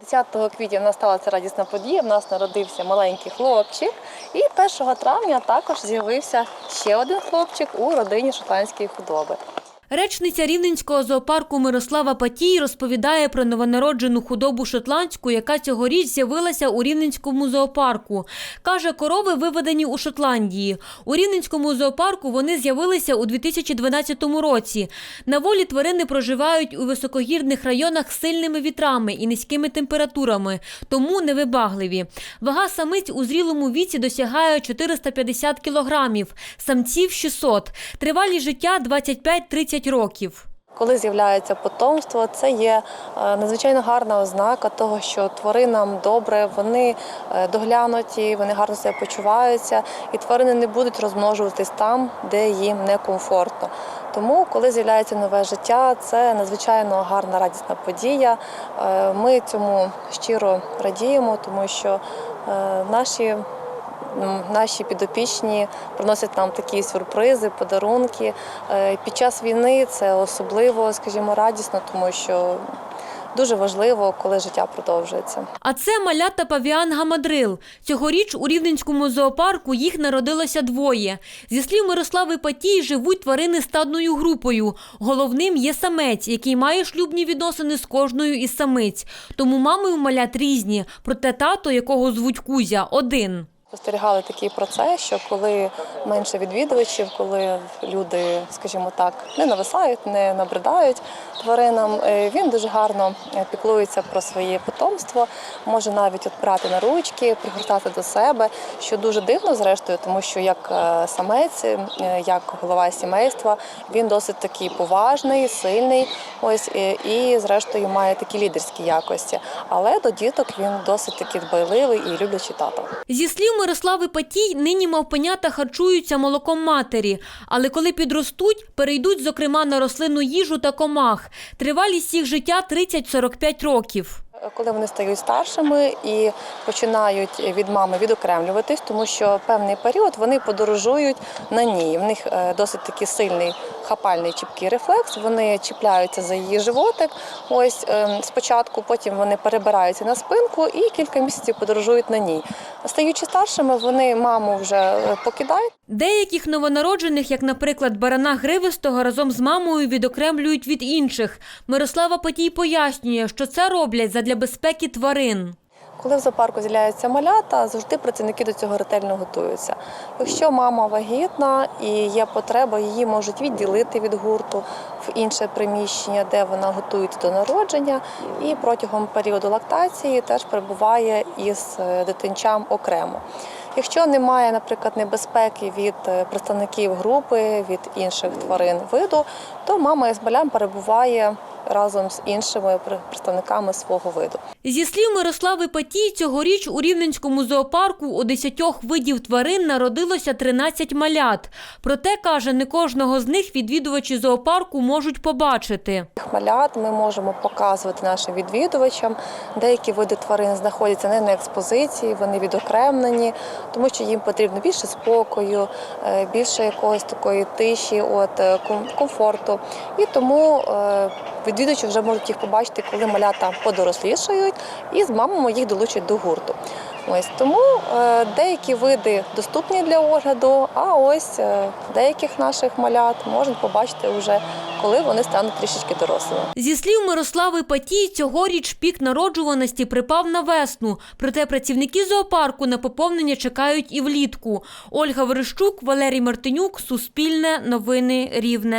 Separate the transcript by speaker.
Speaker 1: 10 квітня в нас сталася радісна подія. В нас народився маленький хлопчик, і 1 травня також з'явився ще один хлопчик у родині шотландської худоби.
Speaker 2: Речниця Рівненського зоопарку Мирослава Патій розповідає про новонароджену худобу шотландську, яка цьогоріч з'явилася у Рівненському зоопарку. Каже, корови виведені у Шотландії. У Рівненському зоопарку вони з'явилися у 2012 році. На волі тварини проживають у високогірних районах з сильними вітрами і низькими температурами, тому невибагливі. Вага самиць у зрілому віці досягає 450 кілограмів, самців 600. Тривалість життя 25-30 років.
Speaker 1: Коли з'являється потомство, це є е, надзвичайно гарна ознака того, що тваринам добре, вони е, доглянуті, вони гарно себе почуваються, і тварини не будуть розмножуватись там, де їм некомфортно. Тому, коли з'являється нове життя, це надзвичайно гарна радісна подія. Е, Ми цьому щиро радіємо, тому що наші Наші підопічні приносять нам такі сюрпризи, подарунки. Е, Під час війни це особливо, скажімо, радісно, тому що дуже важливо, коли життя продовжується.
Speaker 2: А це малята павіан Гамадрил. Цьогоріч у Рівненському зоопарку їх народилося двоє. Зі слів Мирослави Патій, живуть тварини стадною групою. Головним є самець, який має шлюбні відносини з кожною із самиць. Тому мами у малят різні, проте тато, якого звуть Кузя, один.
Speaker 1: Спостерігали такий процес, що коли менше відвідувачів, коли люди, скажімо так, не нависають, не набридають тваринам, е, він дуже гарно е, піклується про своє потомство, може навіть от на ручки, пригортати до себе, що дуже дивно, зрештою, тому що як е, самець, як голова сімейства, він досить такий поважний, сильний, ось і зрештою має такі лідерські якості. Але до діток він досить таки дбайливий і люблячий тато.
Speaker 2: Зі слів Мирослави Патій, нині мавпенята харчуються молоком матері, але коли підростуть, перейдуть, зокрема, на рослинну їжу та комах. Тривалість їх життя 30-45 років.
Speaker 1: Коли вони стають старшими і починають від мами відокремлюватись, тому що певний період вони подорожують на ній. В них е, досить такий сильний хапальний чіпкий рефлекс. Вони чіпляються за її животик. Ось е, спочатку, потім вони перебираються на спинку і кілька місяців подорожують на ній. Стаючи старшими, вони маму вже е, покидають.
Speaker 2: Деяких новонароджених, як, наприклад, барана гривистого, разом з мамою відокремлюють від інших. Мирослава Патій пояснює, що це роблять задля безпеки тварин.
Speaker 1: Коли в зоопарку з'являються малята, завжди працівники до цього ретельно готуються. Якщо мама вагітна і є потреба, її можуть відділити від гурту в інше приміщення, де вона готується до народження, і протягом періоду лактації теж перебуває із е, дитинчам окремо. Якщо немає, наприклад, небезпеки від е, представників групи, від інших тварин виду, то мама із малям перебуває разом з іншими представниками свого виду.
Speaker 2: Зі слів Мирослави Патій, цьогоріч у Рівненському зоопарку у 10 видів тварин народилося 13 малят. Проте, каже, не кожного з них відвідувачі зоопарку можуть побачити.
Speaker 1: Цих малят ми можемо показувати нашим відвідувачам. Деякі види тварин знаходяться не на експозиції, вони відокремлені, тому що їм потрібно більше спокою, е, більше якогось такої тиші, от е, комфорту. І тому е, відвідувачі вже можуть їх побачити, коли малята подорослішають, і з мамами їх долучать до гурту. Ось тому е, деякі види доступні для огляду, а ось е, деяких наших малят можна побачити вже, коли вони стануть трішечки дорослими.
Speaker 2: Зі слів Мирослави Патій, цьогоріч пік народжуваності припав на весну. Проте працівники зоопарку на поповнення чекають і влітку. Ольга Верещук, Валерій Мартинюк, Суспільне, Новини Рівне.